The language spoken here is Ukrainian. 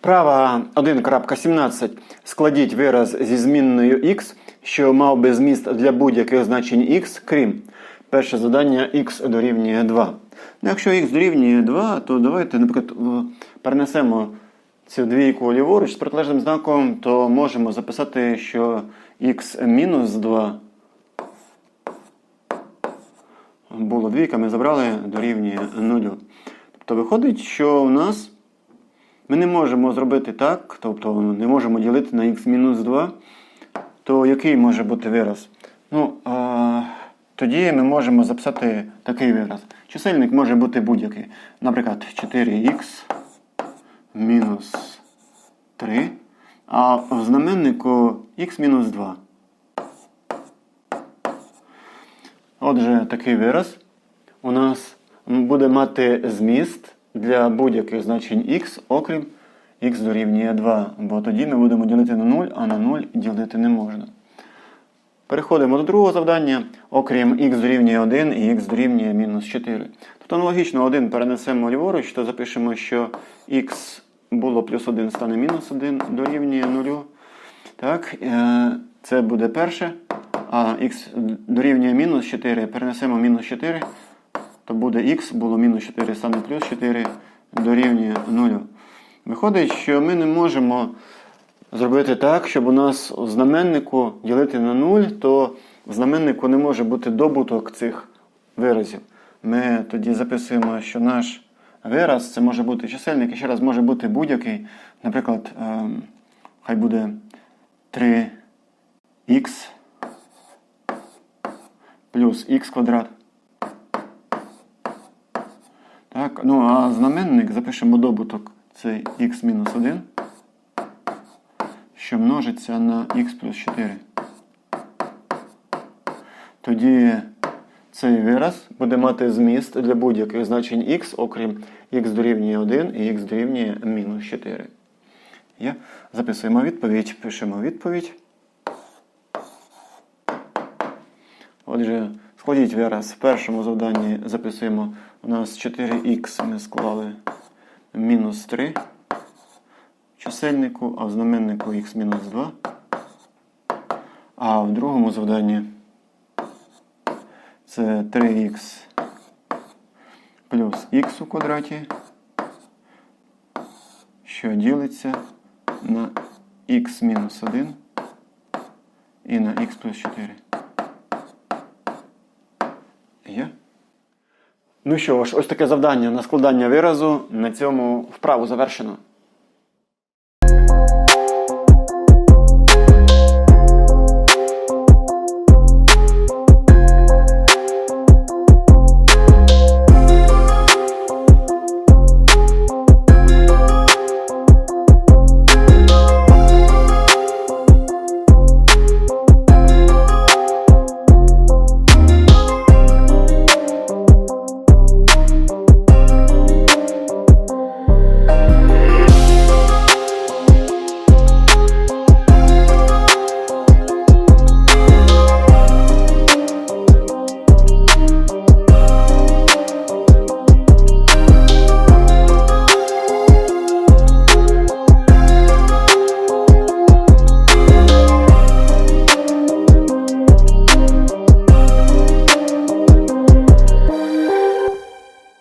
Вправа 1.17. Складіть вираз зі змінною x, що мав би зміст для будь-яких значень x, крім перше завдання x дорівнює 2. Ну, якщо x дорівнює 2, то давайте, наприклад, перенесемо цю двійку ліворуч з протилежним знаком, то можемо записати, що x мінус 2 було двійка, ми забрали дорівнює 0. Тобто виходить, що у нас ми не можемо зробити так, тобто не можемо ділити на х-2, то який може бути вираз? Ну, а, тоді ми можемо записати такий вираз. Чисельник може бути будь-який. Наприклад, 4х мінус 3, а в знаменнику х-2. Отже, такий вираз у нас буде мати зміст для будь-яких значень x, окрім x дорівнює 2, бо тоді ми будемо ділити на 0, а на 0 ділити не можна. Переходимо до другого завдання. Окрім x дорівнює 1 і x дорівнює мінус 4. Тобто аналогічно 1 перенесемо ліворуч, то запишемо, що x було плюс 1 стане мінус 1 дорівнює 0. Так, е, це буде перше. А x дорівнює мінус 4, перенесемо мінус 4, то буде x, було мінус 4, стане плюс 4, дорівнює 0. Виходить, що ми не можемо зробити так, щоб у нас у знаменнику ділити на 0, то в знаменнику не може бути добуток цих виразів. Ми тоді записуємо, що наш вираз це може бути чисельник, і ще раз може бути будь-який. Наприклад, ем, хай буде 3х плюс х квадрат. Так, ну а знаменник запишемо добуток цей х мінус 1, що множиться на х плюс 4. Тоді цей вираз буде мати зміст для будь-яких значень х, окрім х дорівнює 1 і х дорівнює мінус 4. Є? Записуємо відповідь, пишемо відповідь. Отже, складіть вираз. В першому завданні записуємо у нас 4х ми склали мінус 3 в чисельнику, а в знаменнику х мінус 2. А в другому завданні це 3х плюс х у квадраті, що ділиться на х мінус 1 і на х плюс 4. Є? Ну що ж, ось таке завдання на складання виразу. На цьому вправу завершено.